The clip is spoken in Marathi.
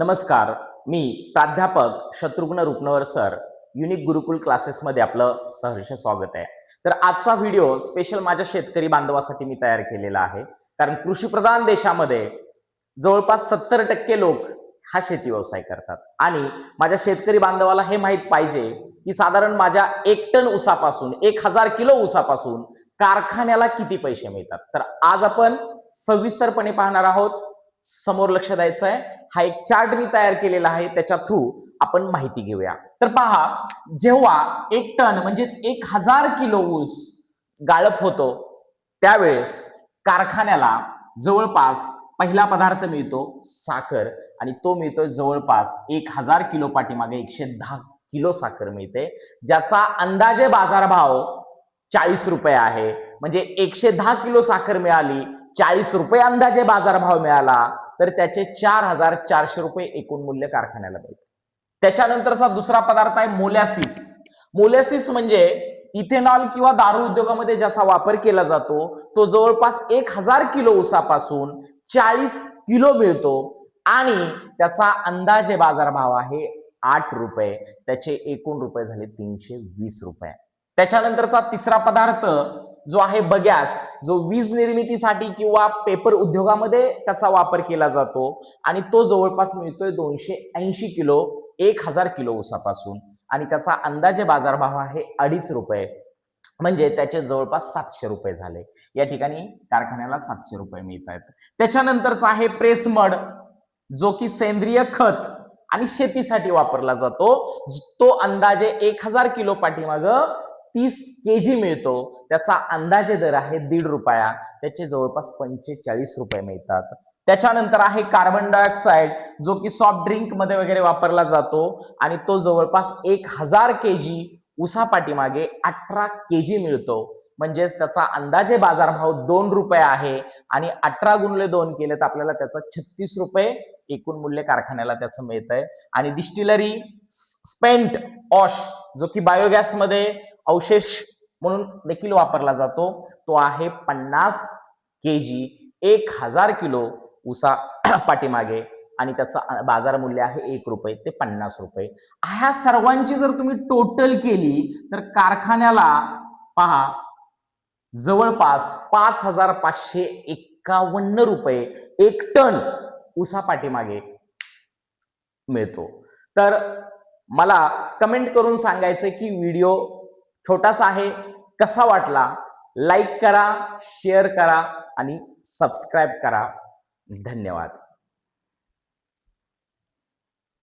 नमस्कार मी प्राध्यापक शत्रुघ्न रुपनवर सर युनिक गुरुकुल क्लासेसमध्ये आपलं सहर्ष स्वागत आहे. तर आजचा व्हिडिओ स्पेशल माझ्या शेतकरी बांधवासाठी मी तयार केलेला आहे. कारण कृषीप्रधान देशामध्ये जवळपास सत्तर टक्के लोक हा शेती व्यवसाय करतात. आणि माझ्या शेतकरी बांधवाला हे माहीत पाहिजे की साधारण माझ्या एक टन उसापासून एक हजार किलो उसापासून कारखान्याला किती पैसे मिळतात? तर आज आपण सविस्तरपणे पाहणार आहोत समोर लक्ष द्यायचं आहे हा एक चार्ट मी तयार केलेला आहे. त्याच्या थ्रू आपण माहिती घेऊया. तर पहा जेव्हा एक टन म्हणजेच एक हजार किलो ऊस गाळप होतो त्यावेळेस कारखान्याला जवळपास पहिला पदार्थ मिळतो साखर. आणि तो मिळतो जवळपास एक हजार किलो पाठीमागे एकशे दहा किलो साखर मिळते. ज्याचा अंदाजे बाजारभाव चाळीस रुपये आहे. म्हणजे एकशे दहा किलो साखर मिळाली चाळीस रुपये अंदाजे बाजारभाव मिळाला तर त्याचे चार हजार चारशे रुपये एकूण मूल्य कारखान्याला मिळते. त्याच्यानंतरचा दुसरा पदार्थ आहे मोलॅसिस. मोलॅसिस म्हणजे इथेनॉल किंवा दारू उद्योगामध्ये ज्याचा वापर केला जातो तो जवळपास एक हजार किलो उसापासून चाळीस किलो मिळतो आणि त्याचा अंदाजे बाजारभाव आहे आठ रुपये. त्याचे एकूण रुपये झाले तीनशे वीस रुपये. त्याच्यानंतरचा तिसरा पदार्थ जो आहे बगॅस जो वीज निर्मितीसाठी किंवा पेपर उद्योगामध्ये त्याचा वापर केला जातो आणि तो जवळपास मिळतोय दोनशे ऐंशी किलो एक हजार किलो ऊसापासून. आणि त्याचा अंदाजे बाजारभाव आहे अडीच रुपये. म्हणजे त्याचे जवळपास सातशे रुपये झाले. या ठिकाणी कारखान्याला सातशे रुपये मिळत आहेत त्याच्यानंतरचा आहे प्रेसमड जो की सेंद्रिय खत आणि शेतीसाठी वापरला जातो. तो अंदाजे एक हजार किलो पाठीमाग तीस के जी मिळतो. त्याचा अंदाजे दर आहे दीड रुपया. त्याचे जवळपास पंचेचाळीस रुपये मिळतात. त्याच्यानंतर आहे कार्बन डायऑक्साईड जो की सॉफ्ट ड्रिंकमध्ये वगैरे वापरला जातो आणि तो जवळपास एक हजार के जी उसापाटीमागे अठरा के जी मिळतो. म्हणजेच त्याचा अंदाजे बाजारभाव दोन रुपये आहे आणि अठरा गुणले दोन केले तर आपल्याला त्याचा छत्तीस रुपये एकूण मूल्य कारखान्याला त्याचं मिळत आहे आणि डिस्टिलरी स्पेंट ऑश जो की बायोगॅसमध्ये अवशेष म्हणून देखील वापरला जातो. तो आहे पन्नास के जी एक हजार किलो उसा पाठीमागे आणि त्याचं बाजार मूल्य आहे एक रुपये ते पन्नास रुपये. ह्या सर्वांची जर तुम्ही टोटल केली तर कारखान्याला पहा जवळपास पाच हजार पाचशे एक्कावन्न रुपये एक टन उसा पाठीमागे मिळतो. तर मला कमेंट करून सांगायचं की व्हिडिओ छोटासा आहे कसा वाटला? लाईक करा शेअर करा आणि सबस्क्राईब करा. धन्यवाद.